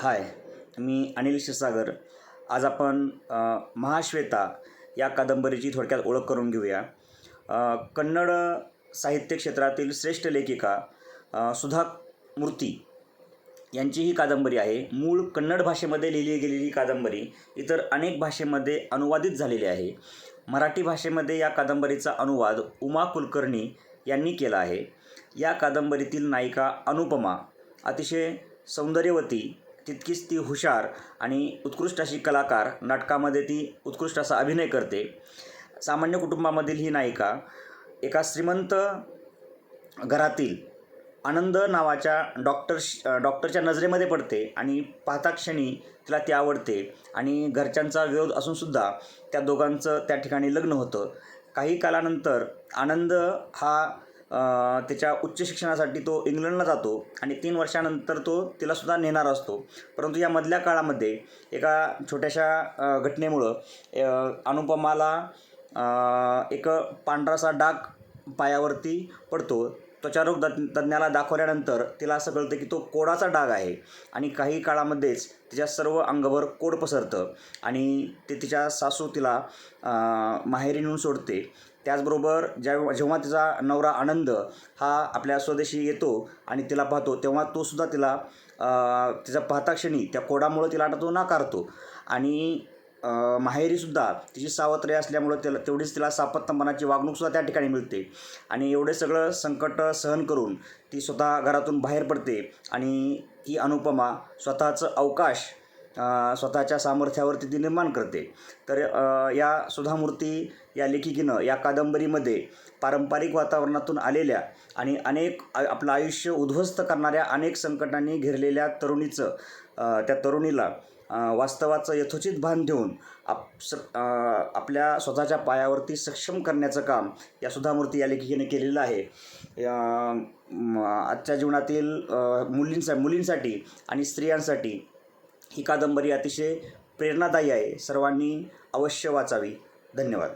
हाय मी अनिल क्षीरसागर. आज आपण महाश्वेता या कादंबरीची थोडक्यात ओळख करून घेऊया. कन्नड साहित्य क्षेत्रातील श्रेष्ठ लेखिका सुधा मूर्ती यांची ही कादंबरी आहे. मूळ कन्नड भाषेमध्ये लिहिली गेलेली कादंबरी इतर अनेक भाषेमध्ये अनुवादित झालेली आहे. मराठी भाषेमध्ये या कादंबरीचा अनुवाद उमा कुलकर्णी यांनी केला आहे. या कादंबरीतील नायिका अनुपमा अतिशय सौंदर्यवती तितकीच ती हुशार आणि उत्कृष्ट अशी कलाकार नाटकामध्ये ती उत्कृष्ट असा अभिनय करते. सामान्य कुटुंबामधील ही नायिका एका श्रीमंत घरातील आनंद नावाच्या डॉक्टर डॉक्टरच्या नजरेमध्ये पडते आणि पाहता क्षणी तिला ती आवडते आणि घरच्यांचा विरोध असूनसुद्धा त्या दोघांचं त्या ठिकाणी लग्न होतं. काही कालानंतर आनंद हा त्याच्या उच्च शिक्षणासाठी तो इंग्लंडला जातो आणि तीन वर्षानंतर तो तिलासुद्धा नेणार असतो. परंतु या मधल्या काळामध्ये एका छोट्याशा घटनेमुळं अनुपमाला एक पांढरासा डाग पायावरती पडतो. त्वचारोग द तज्ज्ञाला दाखवल्यानंतर तिला असं कळतं की तो कोडाचा डाग आहे आणि काही काळामध्येच तिच्या सर्व अंगभर कोड पसरतं आणि ते तिच्या सासू तिला माहेरी नेऊन सोडते. त्याचबरोबर ज्या जेव्हा तिचा नवरा आनंद हा आपल्या स्वदेशी येतो आणि तिला पाहतो तेव्हा तो सुद्धा तिला तिचा पाहता क्षणी त्या कोडामुळं तिला तो नाकारतो. आणि माहेरीसुद्धा तिची सावत्र असल्यामुळं त्याला तेवढीच तिला सापत्तपणाची वागणूकसुद्धा त्या ठिकाणी मिळते. आणि एवढे सगळं संकट सहन करून ती स्वतः घरातून बाहेर पडते आणि ही अनुपमा स्वतःचं अवकाश स्वतःच्या सामर्थ्यावरती ती निर्माण करते. तर या सुधामूर्ती या लेखिकेनं या कादंबरीमध्ये पारंपरिक वातावरणातून आलेल्या आणि अनेक आपलं आयुष्य उद्ध्वस्त करणाऱ्या अनेक संकटांनी घेरलेल्या तरुणीचं त्या तरुणीला वास्तवाचं यथोचित भान ठेवून आप स आपल्या स्वतःच्या पायावरती सक्षम करण्याचं काम या सुधामूर्ती या लेखिकेने केलेलं आहे. आजच्या जीवनातील मुलींसा मुलींसाठी आणि स्त्रियांसाठी ही कादंबरी अतिशय प्रेरणादायी आहे. सर्वांनी अवश्य वाचावी. धन्यवाद.